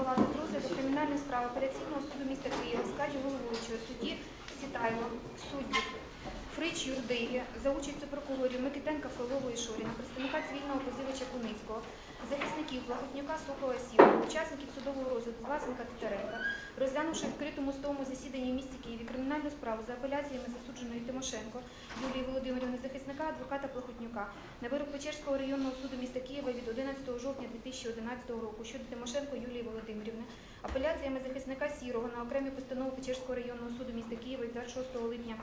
палати з розгляду кримінальної справи апеляційного суду міста Києва в складі головуючого судді Сітайло, суддів Фрич Юрдиги за участю прокурорів Микитенка, Фролової Шоріна, представника цивільного позивача Куницького, захисників Плахотнюка, Сухова, Сівого, учасників судового розгляду Власенка Титаренка, розглянувши в відкритому судовому засіданні в місті Києві кримінальну справу за апеляціями засудженої Тимошенко Юлії Володимирівни, захисника адвоката Плахотнюка на вирок Печерського районного суду міста Києва від 11 жовтня 2011 року щодо Тимошенко Юлії Володимирівни, апеляціями захисника Сірого на окремі постанови Печерського районного суду міста Києва від 26 липня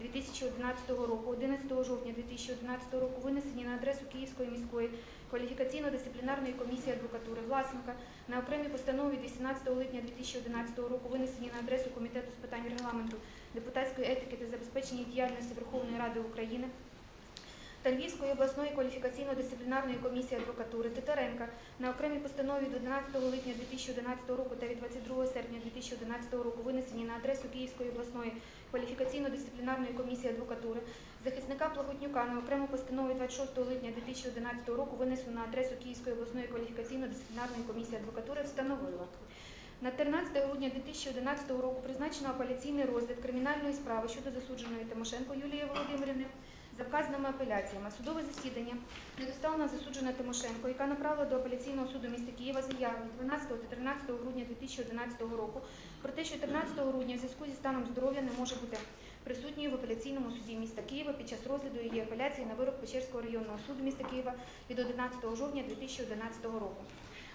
2011 року, 11 жовтня 2011 року винесені на адресу Київської міської кваліфікаційно-дисциплінарної комісії адвокатури Власенка. На окремі постанови від 18 липня 2011 року винесені на адресу Комітету з питань регламенту, депутатської етики та забезпечення діяльності Верховної Ради України та Львівської обласної кваліфікаційно-дисциплінарної комісії адвокатури Титаренка на окремій постанові від 11 липня 2011 року та від 22 серпня 2011 року винесені на адресу Київської обласної кваліфікаційно-дисциплінарної комісії адвокатури, захисника Плахотнюка на окрему постанову 26 липня 2011 року винесену на адресу Київської обласної кваліфікаційно-дисциплінарної комісії адвокатури встановила. На 13 грудня 2011 року призначено апеляційний розгляд кримінальної справи щодо засудженої Тимошенко Юлії Володимирівни за вказаними апеляціями. Судове засідання не доставлена засуджена Тимошенко, яка направила до апеляційного суду міста Києва заяву від 12 та 13 грудня 2011 року про те, що 13 грудня в зв'язку зі станом здоров'я не може бути присутньою в апеляційному суді міста Києва під час розгляду її апеляції на вирок Печерського районного суду міста Києва від 11 жовтня 2011 року.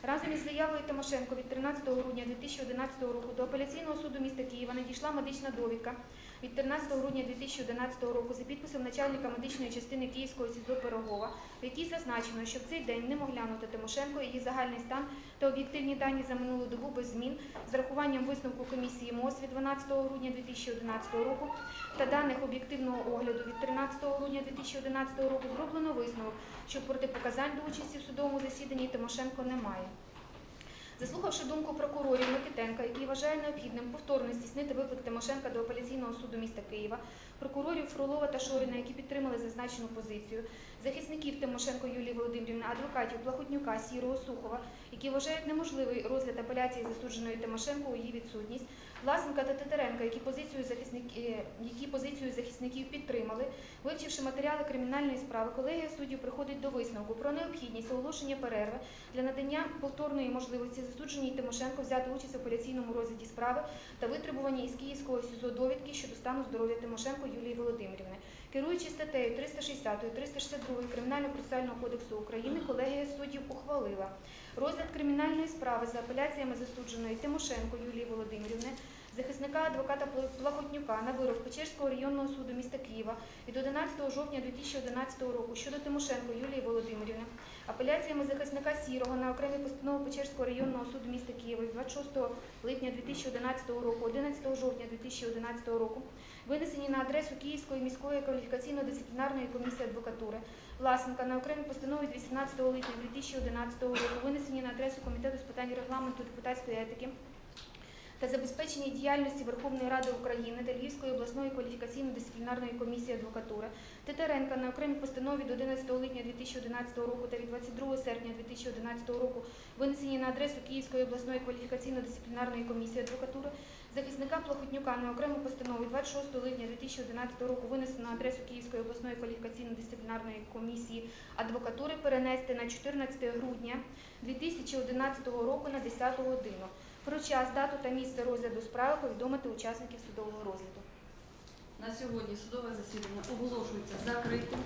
Разом із заявою Тимошенко від 13 грудня 2011 року до апеляційного суду міста Києва надійшла медична довідка від 13 грудня 2011 року за підписом начальника медичної частини Київського СІЗО Пирогова, в якій зазначено, що в цей день немоглянута Тимошенко, її загальний стан та об'єктивні дані за минулу добу без змін з урахуванням висновку комісії МОЗ від 12 грудня 2011 року та даних об'єктивного огляду від 13 грудня 2011 року зроблено висновок, що протипоказань до участі в судовому засіданні Тимошенко немає. Заслухавши думку прокурорів Микитенка, який вважає необхідним повторно здійснити виклик Тимошенка до апеляційного суду міста Києва, прокурорів Фролова та Шоріна, які підтримали зазначену позицію, захисників Тимошенко Юлії Володимирівни, адвокатів Плахотнюка, Сірого, Сухова, які вважають неможливий розгляд апеляції засудженої Тимошенко у її відсутність, Власенка та Титаренка, які позицію, захисники, які позицію захисників підтримали, вивчивши матеріали кримінальної справи, колегія суддів приходить до висновку про необхідність оголошення перерви для надання повторної можливості засудженій Тимошенко взяти участь в апеляційному розгляді справи та витребування із Київського СІЗО довідки щодо стану здоров'я Тимошенко Юлії Володимирівни. Керуючись статтею 360 362 Кримінально-процесуального кодексу України, колегія суддів ухвалила розгляд кримінальної справи за апеляціями засудженої Тимошенко Юлії Володимирівни, захисника адвоката Плахотнюка на вирок Печерського районного суду міста Києва від 11 жовтня 2011 року щодо Тимошенко Юлії Володимирівни, апеляціями захисника Сірого на окремі постанови Печерського районного суду міста Києва від 26 липня 2011 року, 11 жовтня 2011 року, винесені на адресу Київської міської кваліфікаційно-дисциплінарної комісії адвокатури, Власенка на окремі постанови від 18 липня 2011 року, винесені на адресу Комітету з питань регламенту депутатської етики та забезпечення діяльності Верховної Ради України та Львівської обласної кваліфікаційно-дисциплінарної комісії адвокатури, Титаренка на окремій постанові від 11 липня 2011 року та від 22 серпня 2011 року, винесені на адресу Київської обласної кваліфікаційно-дисциплінарної комісії адвокатури, захисника Плахотнюка на окрему постанову від 26 липня 2011 року, винесено на адресу Київської обласної кваліфікаційно-дисциплінарної комісії адвокатури перенести на 14 грудня 2011 року на 10 годину. Про час, дату та місце розгляду справи повідомити учасників судового розгляду. На сьогодні судове засідання оголошується закритим.